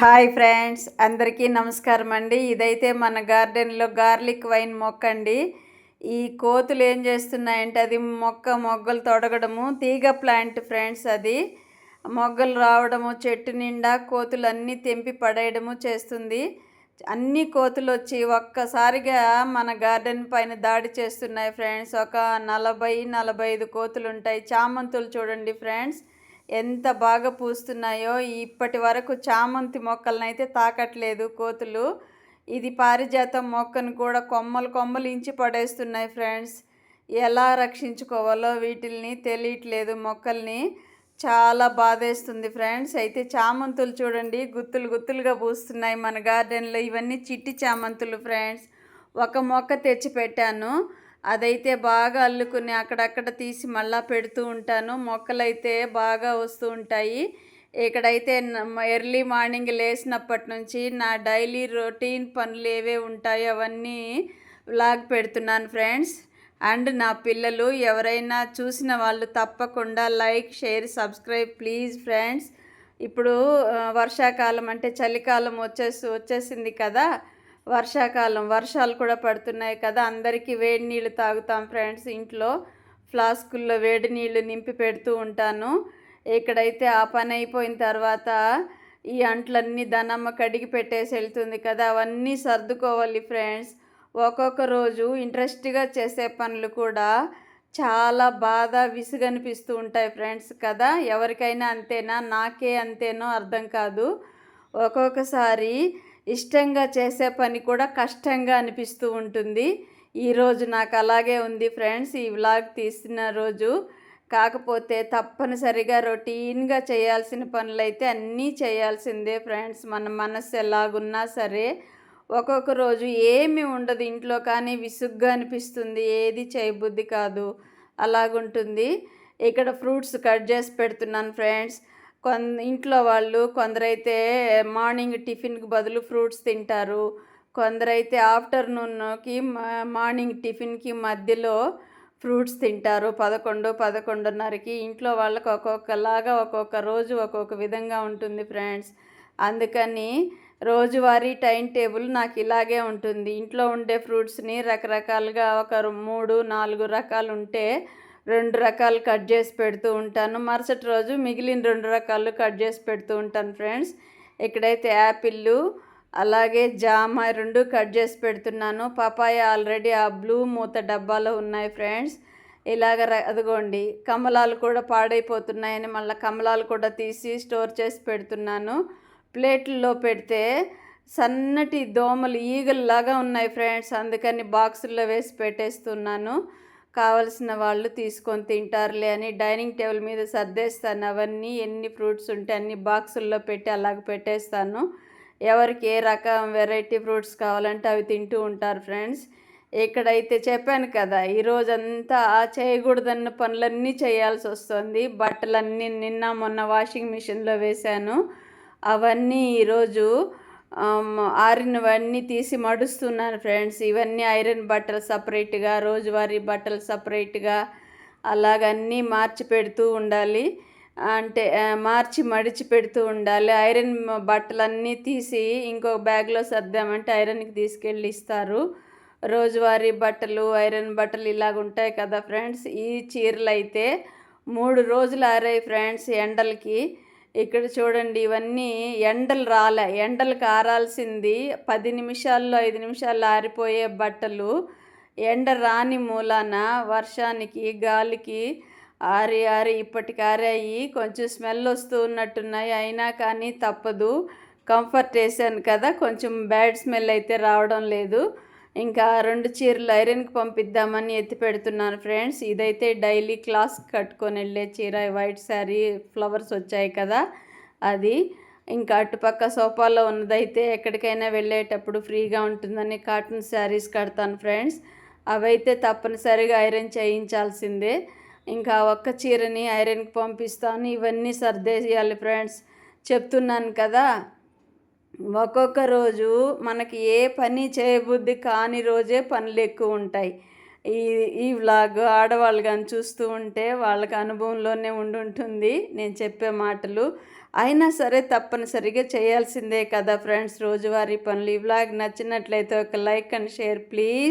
Hi friends అందరికీ నమస్కారం అండి. ఇదైతే మన గార్డెన్లో గార్లిక్ వైన్ మొక్క అండి ఈ కోతులు ఏం చేస్తున్నాయంటే అది మొక్క మొగ్గలు తొడగడము తీగ ప్లాంట్ ఫ్రెండ్స్ అది. మొగ్గలు రావడము చెట్టు నిండా కోతులు అన్నీ తెంపి పడేయడము చేస్తుంది. అన్ని కోతులు వచ్చి ఒక్కసారిగా మన గార్డెన్ పైన దాడి చేస్తున్నాయి ఫ్రెండ్స్. ఒక నలభై నలభై ఐదు కోతులు ఉంటాయి. చామంతులు చూడండి ఫ్రెండ్స్. ఎంత బాగా పూస్తున్నాయో ఇప్పటి వరకు చామంతి మొక్కలను అయితే తాకట్లేదు కోతులు. ఇది పారిజాతం మొక్కను కూడా కొమ్మలు కొమ్మలు ఇంచి పడేస్తున్నాయి ఫ్రెండ్స్. ఎలా రక్షించుకోవాలో వీటిల్ని తెలియట్లేదు మొక్కల్ని. చాలా బాధేస్తుంది ఫ్రెండ్స్. అయితే చామంతులు చూడండి గుత్తులు గుత్తులుగా పూస్తున్నాయి మన గార్డెన్లో. ఇవన్నీ చిట్టి చామంతులు ఫ్రెండ్స్. ఒక మొక్క తెచ్చి పెట్టాను. అదైతే బాగా అల్లుకుని అక్కడక్కడ తీసి మళ్ళా పెడుతూ ఉంటాను. మొక్కలైతే బాగా వస్తూ ఉంటాయి. ఇక్కడైతే ఎర్లీ మార్నింగ్ లేచినప్పటి నుంచి నా డైలీ రొటీన్ పనులు ఏవే ఉంటాయో అవన్నీ వ్లాగ్ పెడుతున్నాను ఫ్రెండ్స్. అండ్ నా పిల్లలు ఎవరైనా చూసిన వాళ్ళు తప్పకుండా like share subscribe please friends. ఇప్పుడు వర్షాకాలం అంటే చలికాలం వచ్చేసి వచ్చేసింది కదా. వర్షాకాలం వర్షాలు కూడా పడుతున్నాయి కదా. అందరికీ వేడి నీళ్ళు తాగుతాం ఫ్రెండ్స్. ఇంట్లో ఫ్లాస్కుల్లో వేడి నీళ్ళు నింపి పెడుతూ ఉంటాను. ఇక్కడైతే ఆ పని అయిపోయిన తర్వాత ఈ అంట్లన్నీ ధనమ్మ కడిగి పెట్టేసి వెళ్తుంది కదా. అవన్నీ సర్దుకోవాలి ఫ్రెండ్స్. ఒక్కొక్క రోజు ఇంట్రెస్ట్గా చేసే పనులు కూడా చాలా బాధ విసుగనిపిస్తూ ఉంటాయి ఫ్రెండ్స్ కదా. ఎవరికైనా అంతేనా? నాకే అంతేనో అర్థం కాదు. ఒక్కొక్కసారి ఇష్టంగా చేసే పని కూడా కష్టంగా అనిపిస్తూ ఉంటుంది. ఈరోజు నాకు అలాగే ఉంది ఫ్రెండ్స్. ఈ వ్లాగ్ తీసిన రోజు కాకపోతే తప్పనిసరిగా రొటీన్గా చేయాల్సిన పనులైతే అన్నీ చేయాల్సిందే ఫ్రెండ్స్. మన మనసు ఎలాగున్నా సరే ఒక్కొక్క రోజు ఏమి ఉండదు. ఇంట్లో కానీ విసుగ్గా అనిపిస్తుంది. ఏది చేయబుద్ధి కాదు. అలాగుంటుంది. ఇక్కడ ఫ్రూట్స్ కట్ చేసి పెడుతున్నాను ఫ్రెండ్స్. కొన్ ఇంట్లో వాళ్ళు కొందరైతే మార్నింగ్ టిఫిన్కి బదులు ఫ్రూట్స్ తింటారు. కొందరైతే ఆఫ్టర్నూన్కి మార్నింగ్ టిఫిన్కి మధ్యలో ఫ్రూట్స్ తింటారు. పదకొండు పదకొండున్నరకి ఇంట్లో వాళ్ళకి ఒక్కొక్కలాగా ఒక్కొక్క రోజు ఒక్కొక్క విధంగా ఉంటుంది ఫ్రెండ్స్. అందుకని రోజువారీ టైం టేబుల్ నాకు ఇలాగే ఉంటుంది. ఇంట్లో ఉండే ఫ్రూట్స్ని రకరకాలుగా ఒక మూడు నాలుగు రకాలు ఉంటే రెండు రకాలు కట్ చేసి పెడుతూ ఉంటాను. మరుసటి రోజు మిగిలిన రెండు రకాలు కట్ చేసి పెడుతూ ఉంటాను ఫ్రెండ్స్. ఇక్కడైతే యాపిల్లు అలాగే జామ రెండు కట్ చేసి పెడుతున్నాను. పపాయ ఆల్రెడీ ఆ బ్లూ మూత డబ్బాలో ఉన్నాయి ఫ్రెండ్స్. ఇలాగ అదిగోండి. కమలాలు కూడా పాడైపోతున్నాయని మళ్ళీ కమలాలు కూడా తీసి స్టోర్ చేసి పెడుతున్నాను. ప్లేట్లలో పెడితే సన్నటి దోమలు ఈగల్లాగా ఉన్నాయి ఫ్రెండ్స్. అందుకని బాక్సుల్లో వేసి పెట్టేస్తున్నాను. కావలసిన వాళ్ళు తీసుకొని తింటారులే అని డైనింగ్ టేబుల్ మీద సర్దేస్తాను. అవన్నీ ఎన్ని ఫ్రూట్స్ ఉంటే అన్ని బాక్సుల్లో పెట్టి అలాగ పెట్టేస్తాను. ఎవరికి ఏ రకం వెరైటీ ఫ్రూట్స్ కావాలంటే అవి తింటూ ఉంటారు ఫ్రెండ్స్. ఇక్కడైతే చెప్పాను కదా ఈరోజంతా చేయకూడదన్న పనులన్నీ చేయాల్సి వస్తుంది. బట్టలన్నీ నిన్న మొన్న వాషింగ్ మిషన్లో వేశాను. అవన్నీ ఈరోజు ఆరినవన్నీ తీసి మడుస్తున్నాను ఫ్రెండ్స్. ఇవన్నీ ఐరన్ బట్టలు సపరేట్గా రోజువారీ బట్టలు సపరేట్గా అలాగన్నీ మార్చి పెడుతూ ఉండాలి. అంటే మార్చి మడిచి పెడుతూ ఉండాలి. ఐరన్ బట్టలన్నీ తీసి ఇంకో బ్యాగ్లో సర్దామంటే ఐరన్కి తీసుకెళ్ళి ఇస్తారు. రోజువారీ బట్టలు ఐరన్ బట్టలు ఇలాగ ఉంటాయి కదా ఫ్రెండ్స్. ఈ చీరలు అయితే మూడు రోజులు ఆరాయి ఫ్రెండ్స్ ఎండలకి. ఇక్కడ చూడండి ఇవన్నీ ఎండలు రాలే. ఎండలు కారాల్సింది పది నిమిషాల్లో ఐదు నిమిషాల్లో ఆరిపోయే బట్టలు. ఎండ రాని మూలాన వర్షానికి గాలికి ఆరి ఆరి ఇప్పటికి ఆరాయి. కొంచెం స్మెల్ వస్తూ ఉన్నట్టున్నాయి. అయినా కానీ తప్పదు. కంఫర్ట్ వేసాను కదా కొంచెం బ్యాడ్ స్మెల్ అయితే రావడం లేదు. ఇంకా రెండు చీరలు ఐరన్కి పంపిద్దామని ఎత్తి పెడుతున్నాను ఫ్రెండ్స్. ఇదైతే డైలీ క్లాస్ కట్టుకొని వెళ్ళే చీర వైట్ శారీ ఫ్లవర్స్ వచ్చాయి కదా అది. ఇంకా అటుపక్క సోఫాలో ఉన్నదైతే ఎక్కడికైనా వెళ్ళేటప్పుడు ఫ్రీగా ఉంటుందని కాటన్ శారీస్ కడతాను ఫ్రెండ్స్. అవైతే తప్పనిసరిగా ఐరన్ చేయించాల్సిందే. ఇంకా ఒక్క చీరని ఐరన్కి పంపిస్తాను. ఇవన్నీ సర్దేసేయాలి ఫ్రెండ్స్. చెప్తున్నాను కదా. ఒక్కొక్క రోజు మనకి ఏ పని చేయబుద్ధి కాని రోజే పనులు ఎక్కువ ఉంటాయి. ఈ ఈ వ్లాగ్ ఆడవాళ్ళు కానీ చూస్తూ ఉంటే వాళ్ళకి అనుభవంలోనే ఉండుంటుంది నేను చెప్పే మాటలు. అయినా సరే తప్పనిసరిగా చేయాల్సిందే కదా ఫ్రెండ్స్ రోజువారీ పనులు. ఈ వ్లాగ్ నచ్చినట్లయితే ఒక లైక్ అండ్ షేర్ ప్లీజ్.